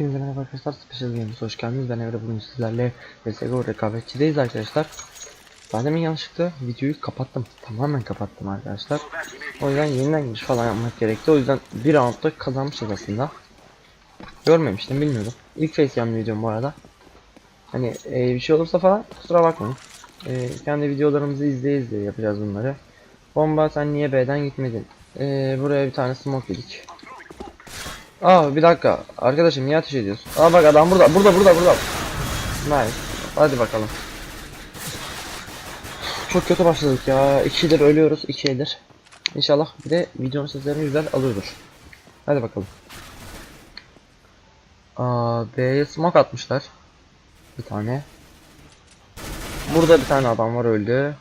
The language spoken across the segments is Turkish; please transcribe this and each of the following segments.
Hepinize merhaba arkadaşlar. Special Games'e hoş geldiniz. Ben Emre bugün sizlerle CSGO rekabetçideyiz arkadaşlar. Ben demin yanlışlıkla videoyu kapattım. Tamamen kapattım arkadaşlar. O yüzden yeniden giriş falan yapmak gerekti. O yüzden bir roundda kazanmışız aslında. Görmemiştim bilmiyordum. İlk facecam videom bu arada. Hani e, bir şey olursa falan kusura bakmayın. E, kendi videolarımızı izleye izleye yapacağız bunları. Bomba sen niye B'den gitmedin? E, buraya bir tane smoke yedik. Aa bir dakika. Arkadaşım niye ateş ediyorsun? Aa bak adam burada. Burada burada burada. Nice. Hadi bakalım. Çok kötü başladık ya. İkidir ölüyoruz. ikidir. İnşallah bir de videonun seslerini güzel alıyordur. Hadi bakalım. Aa B'ye smoke atmışlar. Bir tane. Burada bir tane adam var öldü. Ya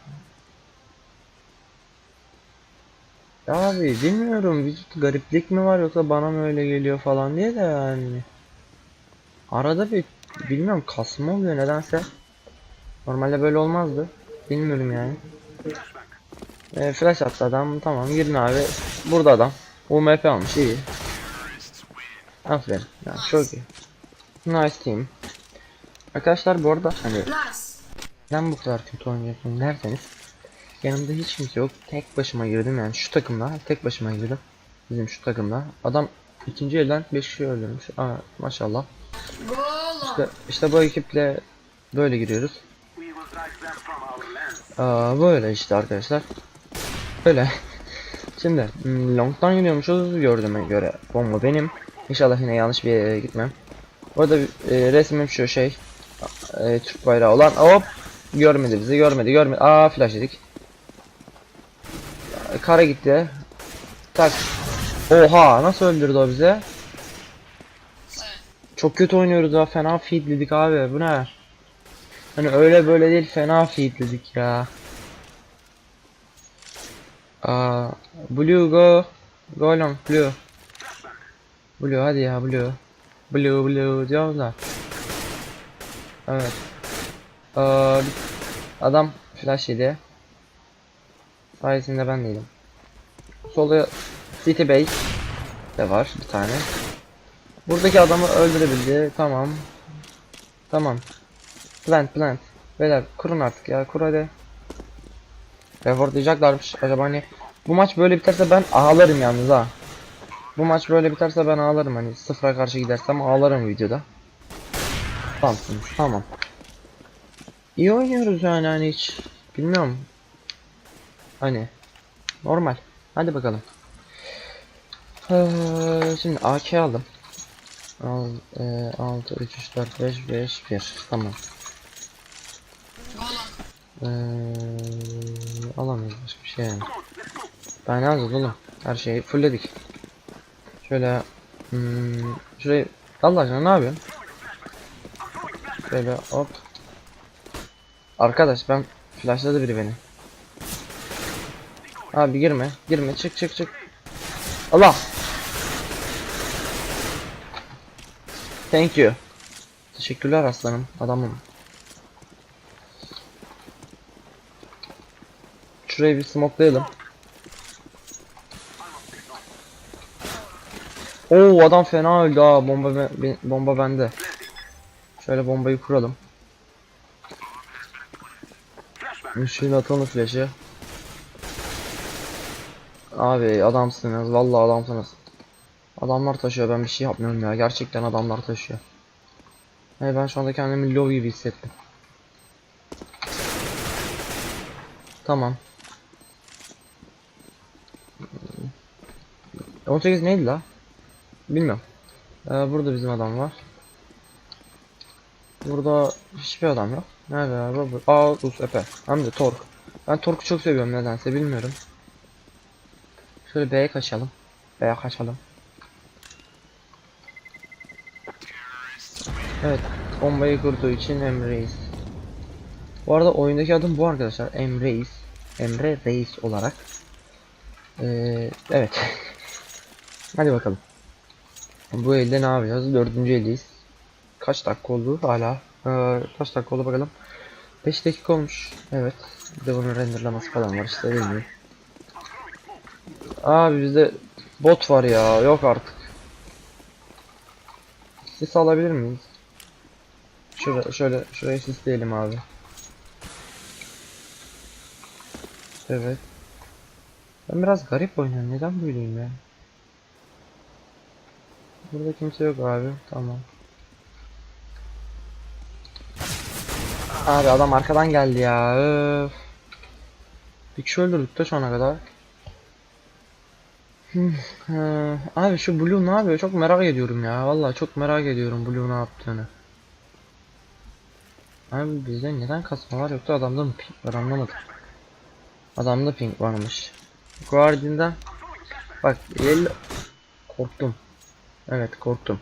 Abi bilmiyorum vücut gariplik mi var yoksa bana mı öyle geliyor falan diye de yani. Arada bir bilmiyorum kasma oluyor nedense. Normalde böyle olmazdı. Bilmiyorum yani. E, flash attı adam tamam girin abi. Burada adam. UMP almış iyi. Aferin. Ya, çok iyi. Nice team. Arkadaşlar bu arada hani neden bu kadar kötü oynuyorsun derseniz Yanımda hiç kimse yok. Tek başıma girdim yani şu takımda tek başıma girdim. Bizim şu takımda. Adam ikinci elden 5 kişi öldürmüş. Aa, maşallah. İşte, işte bu ekiple böyle giriyoruz. Aa, böyle işte arkadaşlar. Böyle. Şimdi hmm, long'dan yürüyormuşuz gördüğüme göre. Bomba benim. İnşallah yine yanlış bir yere gitmem. Orada e, resmim şu şey. E, Türk bayrağı olan. Hop. Görmedi bizi görmedi görmedi. Aa flash dedik. Kara gitti. Tak. Oha nasıl öldürdü o bize? Çok kötü oynuyoruz ha fena feedledik abi bu ne? Hani öyle böyle değil fena feedledik ya. Aa, blue go. Go long blue. Blue hadi ya blue. Blue blue diyorlar. Evet. Aa, adam flash yedi. Sayesinde ben değilim. Solda City Base de var bir tane. Buradaki adamı öldürebildi. Tamam. Tamam. Plant plant. Beyler kurun artık ya kur hadi. Reportlayacaklarmış. Acaba hani bu maç böyle biterse ben ağlarım yalnız ha. Bu maç böyle biterse ben ağlarım hani sıfıra karşı gidersem ağlarım videoda. Tamamsınız tamam. İyi oynuyoruz yani hani hiç bilmiyorum. Hani normal. Hadi bakalım. Ee, şimdi AK aldım. Al, e, 6 3 3 4 5 5 1 tamam. Ee, alamıyoruz başka bir şey yani. Ben ne oğlum? Her şeyi fullledik. Şöyle hmm, şurayı Allah aşkına ne yapıyorsun? Şöyle hop. Arkadaş ben flashladı biri beni. Abi girme, girme, çık çık çık. Allah. Thank you. Teşekkürler aslanım, adamım. Şurayı bir smokelayalım. Oo adam fena öldü ha bomba be- bomba bende. Şöyle bombayı kuralım. Işığını atalım flash'ı. Abi adamsınız vallahi adamsınız. Adamlar taşıyor ben bir şey yapmıyorum ya gerçekten adamlar taşıyor. Hey ben şu anda kendimi low gibi hissettim. Tamam. 18 neydi la? Bilmiyorum. Ee, burada bizim adam var. Burada hiçbir adam yok. Nerede abi? Aa Rus Epe. Hem de Tork. Ben Tork'u çok seviyorum nedense bilmiyorum. Şöyle B'ye kaçalım. B'ye kaçalım. Evet. Bombayı kurduğu için Emreis. Bu arada oyundaki adım bu arkadaşlar. Emreis. Emre Reis olarak. Ee, evet. Hadi bakalım. Bu elde ne yapacağız? Dördüncü eldeyiz. Kaç dakika oldu hala? Ee, kaç dakika oldu bakalım. 5 dakika olmuş. Evet. Bir de bunun renderlaması falan var işte bilmiyorum. Abi bizde bot var ya yok artık. Sis alabilir miyiz? Şuraya, şöyle şuraya sisleyelim abi. Evet. Ben biraz garip oynuyorum. Neden böyleyim ya? Burada kimse yok abi. Tamam. Abi adam arkadan geldi ya. Öf. Bir kişi öldürdük de şu ana kadar. Abi şu Blue ne yapıyor? Çok merak ediyorum ya. Vallahi çok merak ediyorum Blue ne yaptığını. Abi bizde neden kasma var yoksa adamda mı ping var anlamadım. Adamda ping varmış. Guardian'da bak yellow korktum. Evet korktum.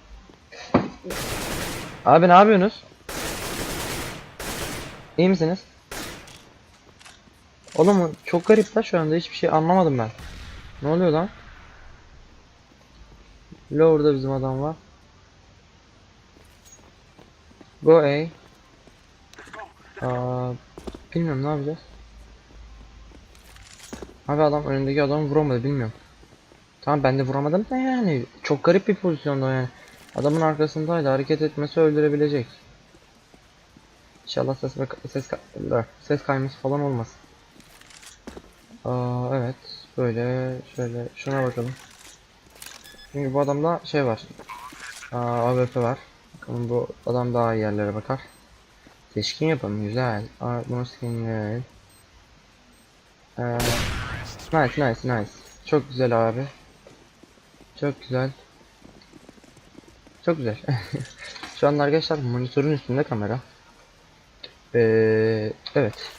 Abi ne yapıyorsunuz? İyi misiniz? Oğlum çok garip la şu anda hiçbir şey anlamadım ben. Ne oluyor lan? Lower'da bizim adam var. Go A. Aa, bilmiyorum ne yapacağız. Abi adam önündeki adamı vuramadı bilmiyorum. Tamam ben de vuramadım da yani çok garip bir pozisyonda yani. Adamın arkasındaydı hareket etmesi öldürebilecek. İnşallah ses ses ses kayması falan olmaz. Aa evet böyle şöyle şuna bakalım. Çünkü bu adamda şey var. Aa, AWP var. Bakalım bu adam daha iyi yerlere bakar. Seçkin yapalım güzel. Aa, bunu skinler. Ee, nice nice nice. Çok güzel abi. Çok güzel. Çok güzel. Şu anda arkadaşlar monitörün üstünde kamera. Ee, evet.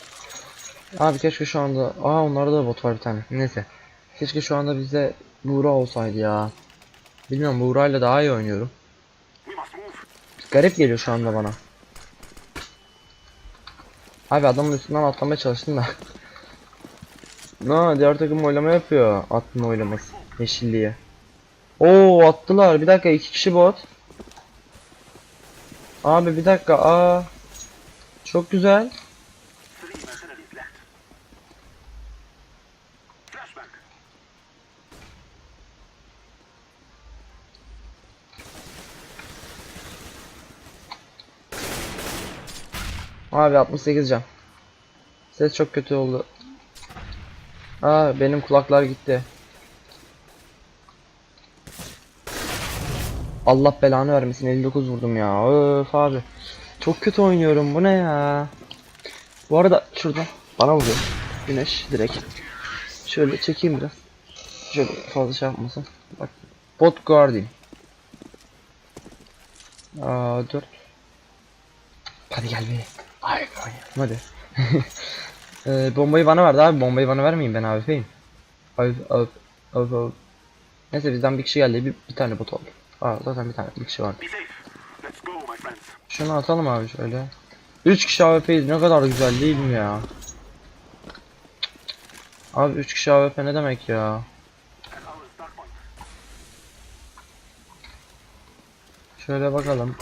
Abi keşke şu anda... Aa onlarda da bot var bir tane. Neyse. Keşke şu anda bize Buğra olsaydı ya. Bilmiyorum Buğra'yla daha iyi oynuyorum. Garip geliyor şu anda bana. Abi adamın üstünden atlamaya çalıştım da. Na diğer takım oylama yapıyor. Atma oylaması. Yeşilliğe. Oo attılar. Bir dakika iki kişi bot. Abi bir dakika. Aa. Çok güzel. Abi 68 can. Ses çok kötü oldu. Aa benim kulaklar gitti. Allah belanı vermesin 59 vurdum ya. Öf abi. Çok kötü oynuyorum bu ne ya. Bu arada şurada bana vuruyor. Güneş direkt. Şöyle çekeyim biraz. Şöyle fazla şey yapmasın. Bak. Bot Guardian. Aa 4. Hadi gel be. Hayır oynayalım hadi. Ee, bombayı bana verdi abi. Bombayı bana vermeyin ben AWP'yim. Abi abi abi abi. Neyse bizden bir kişi geldi. Bir, bir tane bot oldu. Aa zaten bir tane bir kişi friends. Şunu atalım abi şöyle. 3 kişi AWP'yiz ne kadar güzel değil mi ya? Abi 3 kişi AWP ne demek ya? Şöyle bakalım.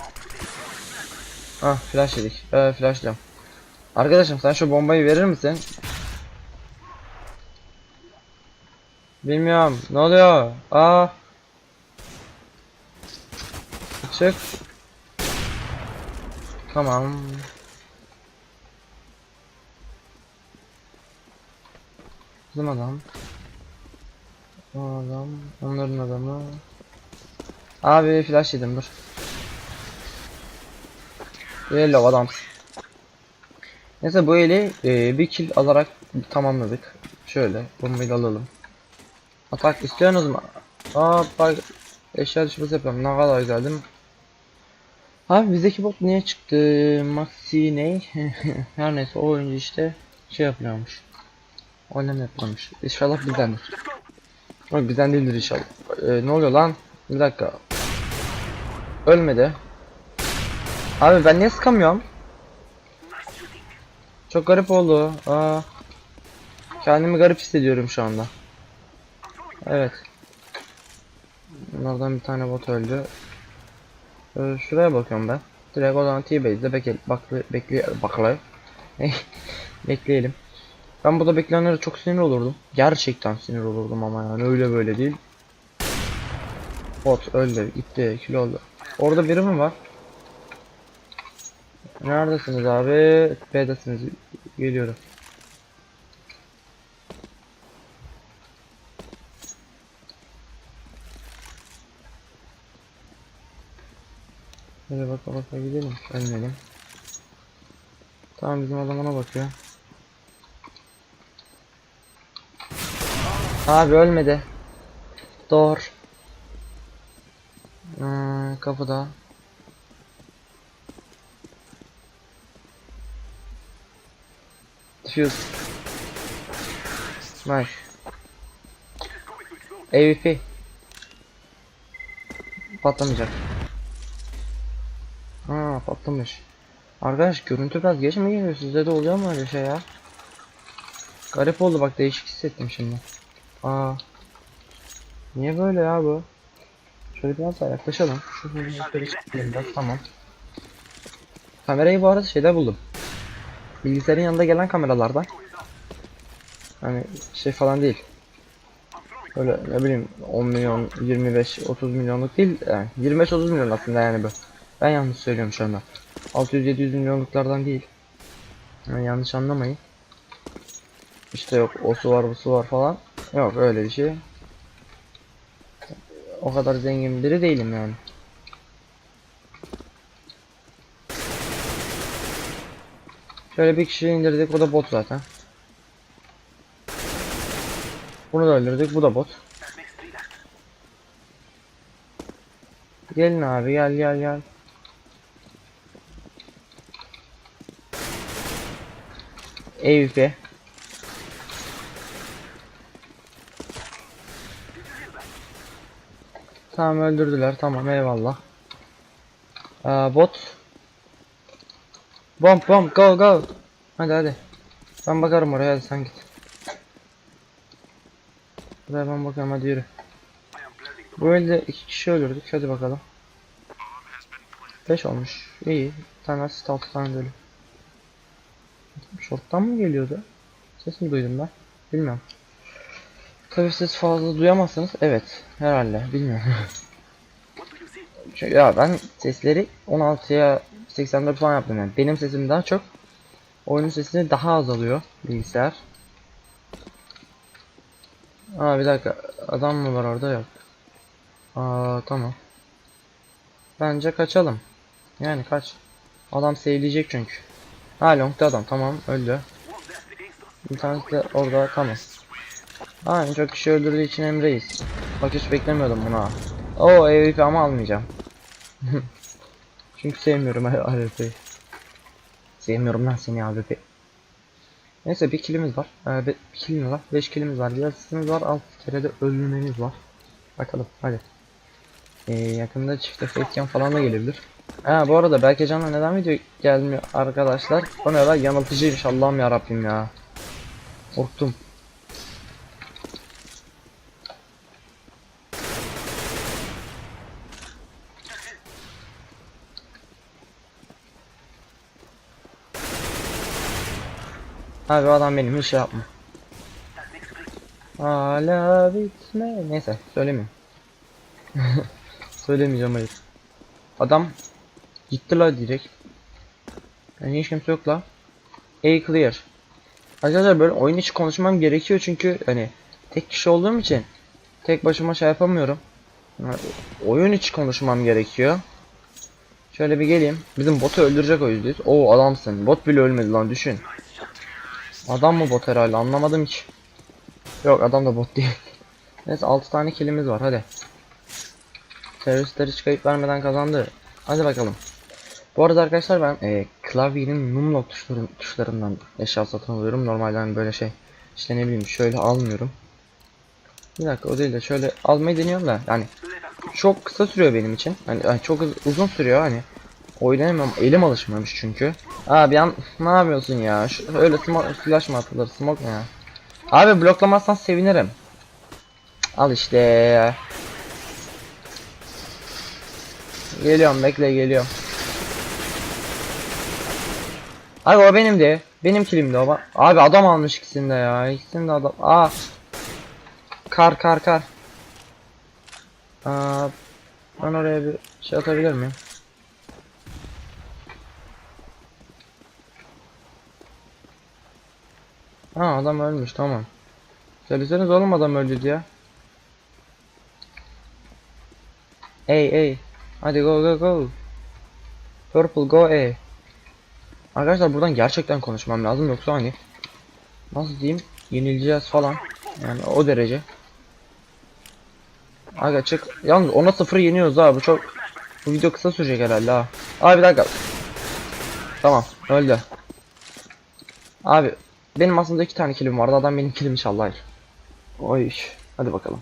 Ah flash yedik. Ee, flashlıyorum. Arkadaşım sen şu bombayı verir misin? Bilmiyorum. Ne oluyor? Aa. Çık. Tamam. Bizim adam. O adam. Onların adamı. Abi flash yedim dur. Yellow adam. Neyse bu eli e, bir kill alarak tamamladık. Şöyle bombayı alalım. Atak istiyorsunuz mu? Aa bak eşya düşmesi yapıyorum. Ne kadar güzel değil mi? Abi bizdeki bot niye çıktı? Maxi ne? Her neyse o oyuncu işte şey yapıyormuş. Oynama yapıyormuş. İnşallah bizdendir. Yok bizden değildir inşallah. Ee, ne oluyor lan? Bir dakika. Ölmedi. Abi ben niye sıkamıyorum? Çok garip oldu. Aa. Kendimi garip hissediyorum şu anda. Evet. Bunlardan bir tane bot öldü. Ee, şuraya bakıyorum ben. Direkt o zaman T-Base'de bekle, baklı, bekle, bakla. Bekleyelim. Ben burada bekleyenlere çok sinir olurdum. Gerçekten sinir olurdum ama yani öyle böyle değil. Bot öldü, gitti, kilo oldu. Orada biri mi var? Neredesiniz abi? B'desiniz. Geliyorum. Hadi baka baka gidelim. Ölmeyelim. Tamam bizim adam ona bakıyor. Abi ölmedi. Doğru. Hmm, kapıda. Diffuse. Nice. AWP. Patlamayacak. Ha patlamış. Arkadaş görüntü biraz geç mi geliyor? Sizde de oluyor mu öyle şey ya? Garip oldu bak değişik hissettim şimdi. Aa. Niye böyle ya bu? Şöyle biraz daha yaklaşalım. Şunu yukarı tamam. Kamerayı bu arada şeyde buldum. Bilgisayarın yanında gelen kameralardan. Hani şey falan değil. Öyle ne bileyim 10 milyon, 25, 30 milyonluk değil. Yani 25-30 milyon aslında yani bu. Ben yanlış söylüyorum şu anda. 600-700 milyonluklardan değil. Yani yanlış anlamayın. İşte yok o su var bu su var falan. Yok öyle bir şey. O kadar zengin biri değilim yani. Şöyle bir kişiyi indirdik bu da bot zaten. Bunu da öldürdük bu da bot. Gelin abi gel gel gel. AWP. Tamam öldürdüler tamam eyvallah. Aa, bot. Bomb bomb go go. Hadi hadi. Ben bakarım oraya hadi sen git. Buraya ben bakıyorum hadi yürü. Bu elde iki kişi öldürdük. Hadi bakalım. 5 olmuş. İyi. Bir tane asist 6 tane de ölü. Short'tan mı geliyordu? Ses mi duydum ben? Bilmiyorum. Tabii siz fazla duyamazsınız. Evet. Herhalde. Bilmiyorum. Ya ben sesleri 16'ya 84 falan yaptım yani. Benim sesim daha çok. Oyunun sesini daha az alıyor bilgisayar. Aa bir dakika. Adam mı var orada? Yok. Aa tamam. Bence kaçalım. Yani kaç. Adam sevleyecek çünkü. Ha long'da adam tamam öldü. De orada tamam. Ha en çok kişi öldürdüğü için Emre'yiz. Bak hiç beklemiyordum buna. Oo AWP ama almayacağım. Çünkü sevmiyorum AWP'yi. Sevmiyorum lan seni AWP. Neyse bir killimiz var. Ee, bir killimiz var. 5 killimiz var. Bir asistimiz var. 6 kere de ölmemiz var. Bakalım hadi. Ee, yakında çifte facecam falan da gelebilir. Ha bu arada belki canla neden video gelmiyor arkadaşlar? O ne lan yanıltıcıymış Allah'ım ya Rabbim ya. Korktum. Abi adam benim hiç şey yapma. Hala bitme. Neyse söylemiyorum. Söylemeyeceğim hayır. Adam gitti la direkt. Yani hiç kimse yok la. A clear. Arkadaşlar böyle oyun içi konuşmam gerekiyor çünkü hani tek kişi olduğum için tek başıma şey yapamıyorum. Yani oyun içi konuşmam gerekiyor. Şöyle bir geleyim. Bizim botu öldürecek o yüzdeyiz. Oo adamsın. Bot bile ölmedi lan düşün. Adam mı bot herhalde anlamadım ki. Yok adam da bot değil. Neyse 6 tane kilimiz var hadi. Teröristleri hiç vermeden kazandı. Hadi bakalım. Bu arada arkadaşlar ben e, klavyenin numlock tuşları, tuşlarından eşya satın alıyorum. Normalde hani böyle şey işte ne bileyim şöyle almıyorum. Bir dakika o değil de şöyle almayı deniyorum da yani çok kısa sürüyor benim için. Hani, hani çok uz- uzun sürüyor hani. Oynayamam. Elim alışmamış çünkü. Abi yan ne yapıyorsun ya? Şu, öyle flash mı atılır? Smoke ya? Abi bloklamazsan sevinirim. Al işte. Geliyorum bekle geliyorum. Abi o benimdi. Benim kilimdi o. Abi adam almış ikisini de ya. İkisini de adam. Aa. Kar kar kar. Aa, Ben oraya bir şey atabilir miyim? Ha adam ölmüş tamam. Söyleseniz oğlum adam öldü diye. Ey ey. Hadi go go go. Purple go A. Arkadaşlar buradan gerçekten konuşmam lazım yoksa hani nasıl diyeyim yenileceğiz falan. Yani o derece. Aga çık. Yalnız ona sıfır yeniyoruz ha bu çok bu video kısa sürecek herhalde ha. Abi bir dakika. Tamam öldü. Abi benim aslında iki tane kilim vardı adam benim kilim inşallah hayır. Oy hadi bakalım.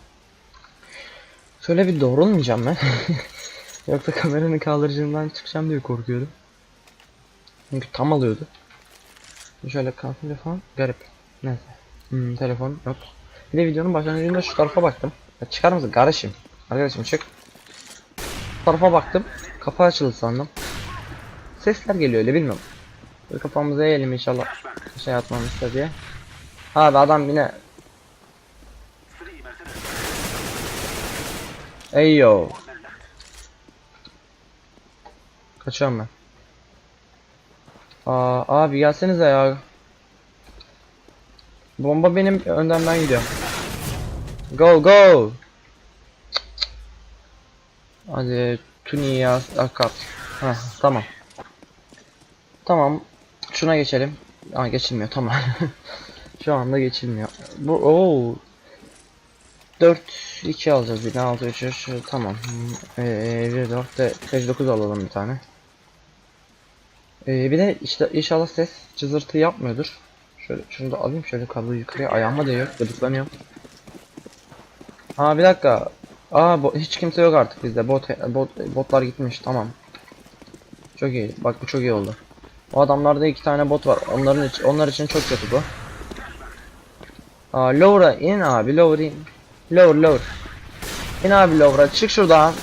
Şöyle bir doğrulmayacağım ben. Yoksa kameranın kaldırıcından çıkacağım diye korkuyordum. Çünkü tam alıyordu. Şöyle kalkınca falan garip. Neyse. Hmm, telefon yok. Bir de videonun başlangıcında şu tarafa baktım. Ya çıkar mısın kardeşim? Arkadaşım çık. Bu tarafa baktım. Kapı açıldı sandım. Sesler geliyor öyle bilmiyorum. Böyle kafamıza eğelim inşallah. Şey atmamışsa diye. Abi adam yine Mercedes. Eyyo. Kaçıyorum ben. Aa, abi gelsenize ya. Bomba benim önden ben gidiyorum. Go go. Hadi Tuni ya akat. Heh, tamam. Tamam. Şuna geçelim. Aa geçilmiyor tamam. Şu anda geçilmiyor. Bu ooo 4 2 alacağız yine 6 3 3 tamam. Ee, 1 4 de 5 9 alalım bir tane. Ee, bir de işte inşallah ses cızırtı yapmıyordur. Şöyle şunu da alayım şöyle kabloyu yukarıya ayağıma değiyor gıdıklanıyorum. Aa bir dakika. Aa bo- hiç kimse yok artık bizde. Bot, bot botlar gitmiş tamam. Çok iyi. Bak bu çok iyi oldu. O adamlarda iki tane bot var. Onların için, onlar için çok kötü bu. Aa Laura in abi Laura in. Lower lower. İn abi lower'a çık şuradan.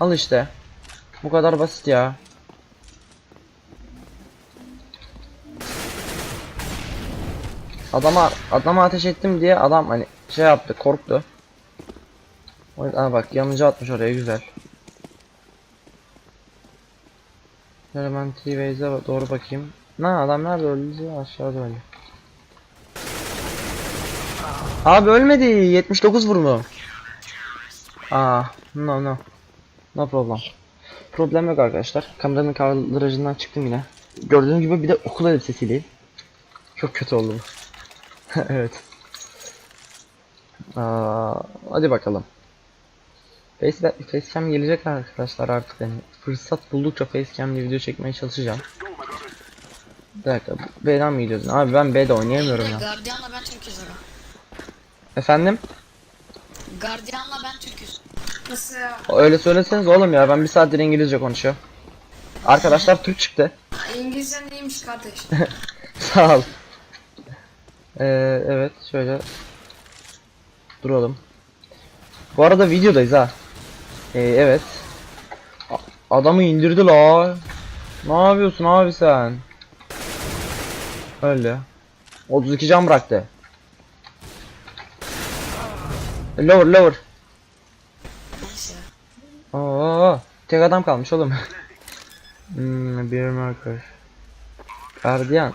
Al işte. Bu kadar basit ya. Adama adama ateş ettim diye adam hani şey yaptı korktu. O yüzden bak yanıcı atmış oraya güzel. Şöyle ben T-Base'e doğru bakayım. Ne adam nerede öldü? Aşağıda öldü. Abi ölmedi. 79 vurdu. Aa, no no. No problem. Problem yok arkadaşlar. Kameranın kaldırıcından çıktım yine. Gördüğünüz gibi bir de okul elbisesiyle. Çok kötü oldu bu. evet. Aa, hadi bakalım. Face, facecam gelecek arkadaşlar artık yani fırsat buldukça facecam video çekmeye çalışacağım. Bir dakika B'den mi gidiyorsun? Abi ben B'de oynayamıyorum ya. Gardiyanla ben Türk'üz aga. Efendim? Gardiyanla ben Türk'üz. Nasıl ya? Öyle söyleseniz oğlum ya ben bir saattir İngilizce konuşuyorum. Arkadaşlar Türk çıktı. İngilizcen iyiymiş kardeş. Sağ ol. Ee, evet şöyle duralım. Bu arada videodayız ha. Ee, evet. Adamı indirdi la. Ne yapıyorsun abi sen? Öyle. 32 can bıraktı. Lower lower. Neyse. Tek adam kalmış oğlum. hmm, bir marker. Guardian.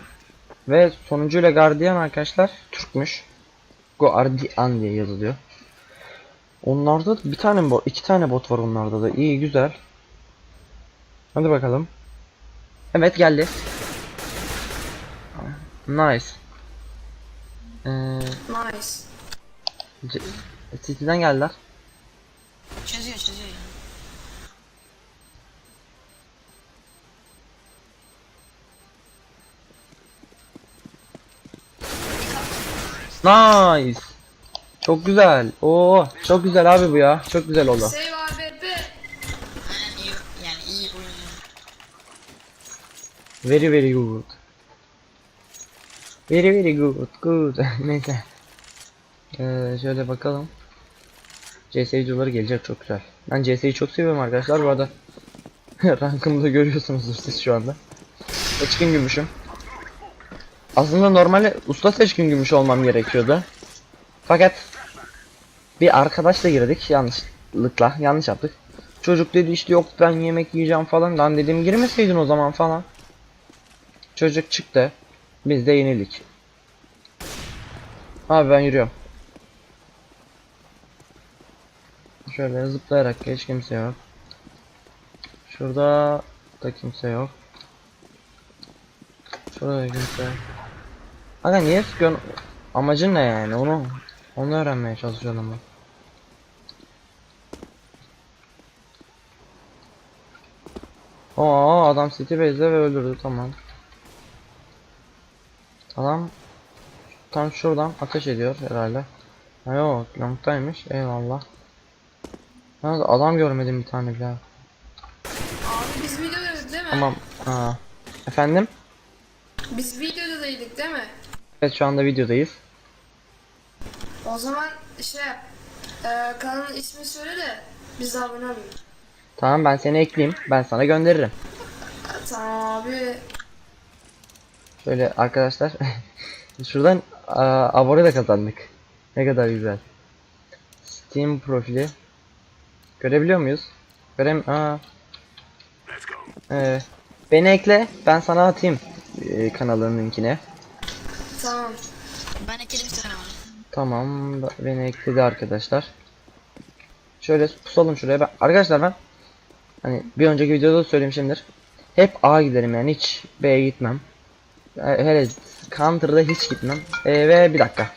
Ve sonuncuyla Guardian arkadaşlar Türkmüş. Guardian diye yazılıyor. Onlarda da bir tane bot, iki tane bot var onlarda da. İyi güzel. Hadi bakalım. Evet geldi. Nice. Ee, Nice. C- City'den geldiler. Çözüyor çözüyor yani. Nice. Çok güzel. Oo, çok güzel abi bu ya. Çok güzel oldu. Save ABB. Aynen iyi yani iyi oynuyor. Very very good. Very very good. Good. Neyse. Ee, şöyle bakalım. CS videoları gelecek çok güzel. Ben CS'yi çok seviyorum arkadaşlar bu arada. Rankımı da görüyorsunuzdur siz şu anda. Seçkin gümüşüm. Aslında normalde usta seçkin gümüş olmam gerekiyordu. Fakat Bir arkadaşla girdik yanlışlıkla yanlış yaptık. Çocuk dedi işte yok ben yemek yiyeceğim falan. Lan dedim girmeseydin o zaman falan. Çocuk çıktı. Biz de yenildik. Abi ben yürüyorum. Şöyle zıplayarak geç kimse yok. Şurada da kimse yok. Şurada da kimse yok. Aga niye sıkıyorsun? Amacın ne yani? Onu onu öğrenmeye çalışıyorum ben. Oo adam City Base'de ve öldürdü tamam. Adam tam şuradan ateş ediyor herhalde. Ha yok long'taymış eyvallah. Yalnız adam görmedim bir tane bile. Abi biz videodaydık değil mi? Tamam. Aa. Efendim? Biz videodaydık değil mi? Evet şu anda videodayız. O zaman şey. E, kanalın ismini söyle de biz abone olalım. Tamam ben seni ekleyeyim. Ben sana gönderirim. Tamam abi. Şöyle arkadaşlar. Şuradan abone de kazandık. Ne kadar güzel. Steam profili. Görebiliyor muyuz? Görem Aa. Ee, beni ekle. Ben sana atayım e, kanalının linkine. Tamam. Ben ekledim sana. Tamam. Beni ekledi arkadaşlar. Şöyle pusalım şuraya. Ben, arkadaşlar ben hani bir önceki videoda da söylemişimdir. Hep A giderim yani hiç B'ye gitmem. E, Hele Counter'da hiç gitmem. E, ve bir dakika.